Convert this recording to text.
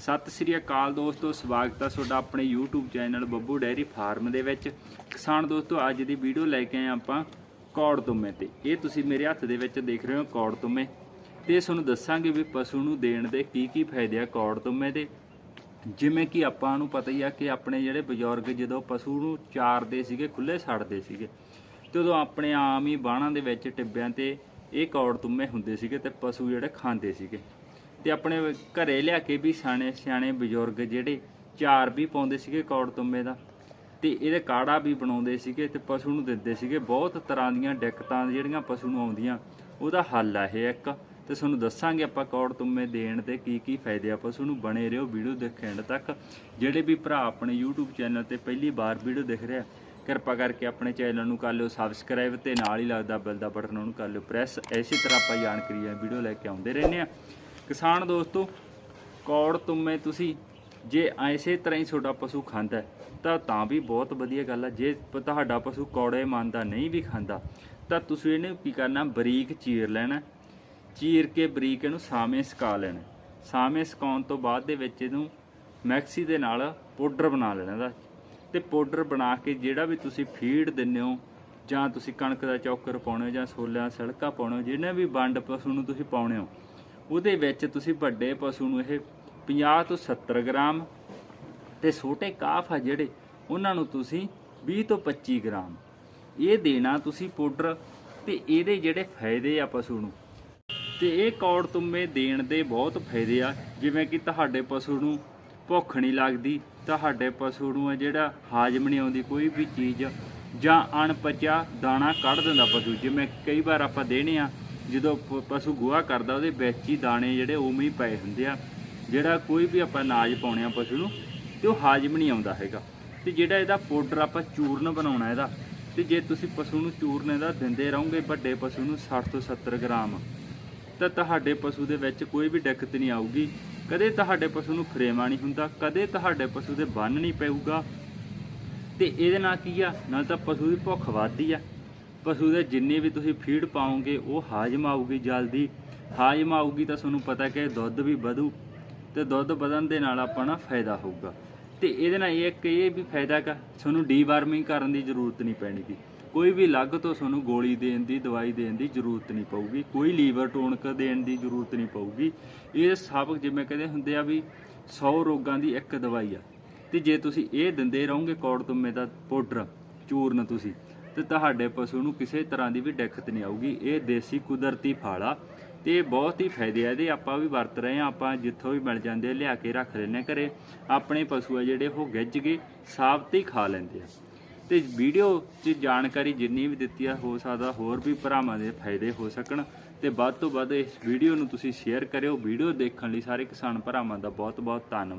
ਸਤਿ ਸ੍ਰੀ ਅਕਾਲ ਦੋਸਤੋ, ਸਵਾਗਤ ਹੈ ਤੁਹਾਡਾ ਆਪਣੇ YouTube channel Babbu dairy farm ਦੇ ਵਿੱਚ। ਕਿਸਾਨ ਦੋਸਤੋ, ਅੱਜ ਦੀ ਵੀਡੀਓ ਲੈ ਕੇ ਆਏ ਆਪਾਂ ਕੌੜ ਤੁਮੇ ਤੇ। ਇਹ ਤੁਸੀਂ ਮੇਰੇ ਹੱਥ ਦੇ ਵਿੱਚ ਦੇਖ ਰਹੇ ਹੋ ਕੌੜ ਤੁਮੇ। ਤੇ ਤੁਹਾਨੂੰ ਦੱਸਾਂਗੇ ਵੀ ਪਸ਼ੂ ਨੂੰ ਦੇਣ ਦੇ ਕੀ ਕੀ ਫਾਇਦੇ ਆ ਕੌੜ ਤੁਮੇ ਦੇ। ਜਿਵੇਂ ਕਿ ਆਪਾਂ ਨੂੰ ਪਤਾ ਹੀ ਆ ਕਿ ਆਪਣੇ ਜਿਹੜੇ ਬਜ਼ੁਰਗ ਜਦੋਂ ਪਸ਼ੂ ਨੂੰ ਚਾਰਦੇ ਸੀਗੇ ਖੁੱਲੇ ਛੱਡਦੇ ਸੀਗੇ, ਤੇ ਉਦੋਂ ਆਪਣੇ ਆਮ ਹੀ ਬਾਣਾਂ ਦੇ ਵਿੱਚ ਟਿੱਬਿਆਂ ਤੇ ਇਹ ਕੌੜ ਤੁੰਮੇ ਹੁੰਦੇ ਸੀਗੇ ਤੇ ਪਸ਼ੂ ਜਿਹੜੇ ਖਾਂਦੇ ਸੀਗੇ। ਤੇ ਆਪਣੇ ਘਰੇ ਲਿਆ ਕੇ ਵੀ ਸਿਆਣੇ ਸਿਆਣੇ ਬਜ਼ੁਰਗ ਜਿਹੜੇ ਚਾਰ ਵੀ ਪਾਉਂਦੇ ਸੀਗੇ ਕੌੜ ਤੁੰਮੇ ਦਾ ਤੇ ਇਹਦੇ ਕਾੜਾ ਵੀ ਬਣਾਉਂਦੇ ਸੀਗੇ ਤੇ ਪਸ਼ੂ ਨੂੰ ਦਿੰਦੇ ਸੀਗੇ। ਬਹੁਤ ਤਰ੍ਹਾਂ ਦੀਆਂ ਦਿੱਕਤਾਂ ਜਿਹੜੀਆਂ ਪਸ਼ੂ ਨੂੰ ਆਉਂਦੀਆਂ, ਉਹਦਾ ਹੱਲ ਆ ਇਹ ਇੱਕ। ਤੇ ਤੁਹਾਨੂੰ ਦੱਸਾਂਗੇ ਆਪਾਂ ਕੌੜ ਤੁੰਮੇ ਦੇਣ ਦੇ ਕੀ ਕੀ ਫਾਇਦੇ ਆ। ਪਸ਼ੂ ਨੂੰ ਬਣੇ ਰਹੋ ਵੀਡੀਓ ਦੇਖਣ ਤੱਕ। ਜਿਹੜੇ ਵੀ ਭਰਾ ਆਪਣੇ YouTube ਚੈਨਲ ਤੇ ਪਹਿਲੀ ਵਾਰ ਵੀਡੀਓ ਦੇਖ ਰਿਹਾ ਕਿਰਪਾ ਕਰਕੇ ਆਪਣੇ ਚੈਨਲ ਨੂੰ ਕਰ ਲਿਓ ਸਬਸਕ੍ਰਾਈਬ ਤੇ ਨਾਲ ਹੀ ਲੱਗਦਾ ਬੈਲ ਦਾ ਬਟਨ ਉਹਨੂੰ ਕਰ ਲਿਓ ਪ੍ਰੈਸ ਐਸੀ ਤਰ੍ਹਾਂ ਆਪਾਂ ਜਾਣਕਾਰੀ ਜਾਣਕਾਰੀਆਂ ਵੀਡੀਓ ਲੈ ਕੇ ਆਉਂਦੇ ਰਹਿੰਦੇ ਆ। ਕਿਸਾਨ ਦੋਸਤੋ, ਕੌੜ ਤੁੰਮੇ ਤੁਸੀਂ, ਜੇ ਐਸੇ ਤਰ੍ਹਾਂ ਹੀ ਤੁਹਾਡਾ ਪਸ਼ੂ ਖਾਂਦਾ ਤਾਂ ਤਾਂ ਵੀ ਬਹੁਤ ਵਧੀਆ ਗੱਲ ਹੈ ਜੇ ਤੁਹਾਡਾ ਪਸ਼ੂ ਕੌੜੇ ਮੰਨਦਾ, ਨਹੀਂ ਵੀ ਖਾਂਦਾ, ਤਾਂ ਤੁਸੀਂ ਇਹਨੂੰ ਕੀ ਕਰਨਾ, ਬਰੀਕ ਚੀਰ ਲੈਣਾ ਚੀਰ ਕੇ ਬਰੀਕ ਇਹਨੂੰ ਸਾਵੇਂ ਸੁਕਾ ਲੈਣਾ ਸਾਵੇਂ ਸੁਕਾਉਣ ਤੋਂ ਬਾਅਦ ਦੇ ਵਿੱਚ ਇਹਨੂੰ ਮੈਕਸੀ ਦੇ ਨਾਲ ਪਾਊਡਰ ਬਣਾ ਲੈਣਾ ਇਹਦਾ। ਤੇ ਪਾਊਡਰ ਬਣਾ ਕੇ ਜਿਹੜਾ ਵੀ ਤੁਸੀਂ ਫੀਡ ਦਿੰਦੇ ਹੋ, ਜਾਂ ਤੁਸੀਂ ਕਣਕ ਦਾ ਚੌਕਰ ਪਾਉਣੇ ਹੋ, ਜਾਂ ਛੋਲਿਆਂ ਦਾ ਸੜਕਾ ਪਾਉਣੇ ਹੋ, ਜਿਹਨੇ ਵੀ ਵੰਡ ਪਸ਼ੂ ਨੂੰ ਤੁਸੀਂ ਪਾਉਣੇ ਹੋ ਉਹਦੇ ਵਿੱਚ ਤੁਸੀਂ ਵੱਡੇ ਪਸ਼ੂ ਨੂੰ ਇਹ 50 ਤੋਂ 70 ਗ੍ਰਾਮ ਤੇ ਛੋਟੇ ਕਾਫ ਆ ਜਿਹੜੇ, ਉਹਨਾਂ ਨੂੰ ਤੁਸੀਂ 20 ਤੋਂ 25 ਗ੍ਰਾਮ। ਇਹ ਦੇਣਾ ਤੁਸੀਂ ਪਾਊਡਰ ਤੇ ਇਹਦੇ ਜਿਹੜੇ ਫਾਇਦੇ ਆ ਪਸ਼ੂ ਨੂੰ। ਤੇ ਇਹ ਕੌੜ ਤੁੰਮੇ ਦੇਣ ਦੇ ਬਹੁਤ ਫਾਇਦੇ ਆ, ਜਿਵੇਂ ਕਿ ਤੁਹਾਡੇ ਪਸ਼ੂ ਨੂੰ ਭੁੱਖ ਨਹੀਂ ਲੱਗਦੀ, ਤੁਹਾਡੇ ਪਸ਼ੂ ਨੂੰ ਜਿਹੜਾ ਹਾਜ਼ਮ ਨਹੀਂ ਆਉਂਦੀ ਕੋਈ ਵੀ ਚੀਜ਼ ਜਾਂ ਅਣਪਚਾ ਦਾਣਾ ਕੱਢ ਦਿੰਦਾ ਪਸ਼ੂ, ਜਿਵੇਂ ਕਈ ਵਾਰ ਆਪਾਂ ਦੇਣੇ ਆ ਜਦੋਂ ਪ- ਪਸ਼ੂ ਗੋਹਾ ਕਰਦਾ, ਉਹਦੇ ਵਿੱਚ ਹੀ ਦਾਣੇ ਜਿਹੜੇ ਉਵੇਂ ਹੀ ਪਏ ਹੁੰਦੇ ਆ, ਜਿਹੜਾ ਕੋਈ ਵੀ ਆਪਾਂ ਅਨਾਜ ਪਾਉਣੇ ਆ ਪਸ਼ੂ ਨੂੰ, ਤੇ ਉਹ ਹਾਜ਼ਮ ਨਹੀਂ ਆਉਂਦਾ ਹੈਗਾ। ਤੇ ਜਿਹੜਾ ਇਹਦਾ ਪਾਊਡਰ ਆਪਾਂ ਚੂਰਨ ਬਣਾਉਣਾ ਇਹਦਾ, ਤੇ ਜੇ ਤੁਸੀਂ ਪਸ਼ੂ ਨੂੰ ਚੂਰਨ ਇਹਦਾ ਦਿੰਦੇ ਰਹੋਗੇ ਵੱਡੇ ਪਸ਼ੂ ਨੂੰ 60 ਤੋਂ 70 ਗ੍ਰਾਮ, ਤਾਂ ਤੁਹਾਡੇ ਪਸ਼ੂ ਦੇ ਵਿੱਚ ਕੋਈ ਵੀ ਦਿੱਕਤ ਨਹੀਂ ਆਊਗੀ। ਕਦੇ ਤੁਹਾਡੇ ਪਸ਼ੂ ਨੂੰ ਫਰੇਮਾ ਨਹੀਂ ਹੁੰਦਾ, ਕਦੇ ਤੁਹਾਡੇ ਪਸ਼ੂ ਦੇ ਬੰਨ ਨਹੀਂ ਪਊਗਾ। ਤੇ ਇਹਦੇ ਨਾਲ ਕੀ ਆ? ਨਾਲ ਤਾਂ ਪਸ਼ੂ ਦੀ ਭੁੱਖ ਵੱਧਦੀ ਆ। ਪਸ਼ੂ ਦੇ ਜਿੰਨੀ ਵੀ ਤੁਸੀਂ ਫੀਡ ਪਾਓਗੇ, ਉਹ ਹਾਜ਼ਮ ਆਊਗੀ ਜਲਦੀ। ਹਾਜ਼ਮ ਆਊਗੀ ਤਾਂ ਤੁਹਾਨੂੰ ਪਤਾ ਕਿ ਦੁੱਧ ਵੀ ਵਧੂ ਤੇ ਦੁੱਧ ਵਧਣ ਦੇ ਨਾਲ ਆਪਾਂ ਨੂੰ ਫਾਇਦਾ ਹੋਊਗਾ। ਤੇ ਇਹਦੇ ਨਾਲ ਇਹ ਇੱਕ ਇਹ ਵੀ ਫਾਇਦਾ ਕਾ ਤੁਹਾਨੂੰ ਡੀਵਾਰਮਿੰਗ ਕਰਨ ਦੀ ਜ਼ਰੂਰਤ ਨਹੀਂ ਪੈਣੀਗੀ ਕੋਈ ਵੀ ਅਲੱਗ ਤੋਂ ਤੁਹਾਨੂੰ ਗੋਲੀ ਦੇਣ ਦੀ, ਦਵਾਈ ਦੇਣ ਦੀ ਜ਼ਰੂਰਤ ਨਹੀਂ ਪਊਗੀ। ਕੋਈ ਲੀਵਰ ਟੋਨਕ ਦੇਣ ਦੀ ਜ਼ਰੂਰਤ ਨਹੀਂ ਪਊਗੀ। ਇਹ ਸਭ ਜਿਵੇਂ ਕਹਿੰਦੇ ਹੁੰਦੇ ਆ ਵੀ 100 ਰੋਗਾਂ ਦੀ ਇੱਕ ਦਵਾਈ ਆ। ਤੇ ਜੇ ਤੁਸੀਂ ਇਹ ਦਿੰਦੇ ਰਹੋਗੇ ਕੌੜ ਤੁੰਮੇ ਦਾ ਪਾਊਡਰ ਚੂਰਨ ਤੁਸੀਂ ਤੇ ਤੁਹਾਡੇ ਪਸ਼ੂ ਨੂੰ ਕਿਸੇ ਤਰ੍ਹਾਂ ਦੀ ਵੀ ਦਿੱਕਤ ਨਹੀਂ ਆਊਗੀ। ਇਹ ਦੇਸੀ ਕੁਦਰਤੀ ਫਲ ਆ ਤੇ ਇਹ ਬਹੁਤ ਹੀ ਫਾਇਦੇ ਆ। ਇਹਦੇ ਆਪਾਂ ਵੀ ਵਰਤ ਰਹੇ ਆ ਆਪਾਂ ਜਿੱਥੋਂ ਵੀ ਮਿਲ ਜਾਂਦੇ ਆ, ਲਿਆ ਕੇ ਰੱਖ ਲੈਨੇ ਆ ਘਰੇ। ਆਪਣੇ ਪਸ਼ੂ ਆ ਜਿਹੜੇ ਉਹ ਗਿੱਜ ਕੇ ਸਾਬਤ ਹੀ ਖਾ ਲੈਂਦੇ ਆ। ਤੇ ਵੀਡੀਓ 'ਚ ਜਾਣਕਾਰੀ ਜਿੰਨੀ ਵੀ ਦਿੱਤੀ ਆ ਹੋ ਸਕਦਾ ਹੋਰ ਵੀ ਭਰਾਵਾਂ ਦੇ ਫਾਇਦੇ ਹੋ ਸਕਣ। ਤੇ ਵੱਧ ਤੋਂ ਵੱਧ ਇਸ ਵੀਡੀਓ ਨੂੰ ਤੁਸੀਂ ਸ਼ੇਅਰ ਕਰਿਓ। ਵੀਡੀਓ ਦੇਖਣ ਲਈ ਸਾਰੇ ਕਿਸਾਨ ਭਰਾਵਾਂ ਦਾ ਬਹੁਤ ਬਹੁਤ ਧੰਨਵਾਦ।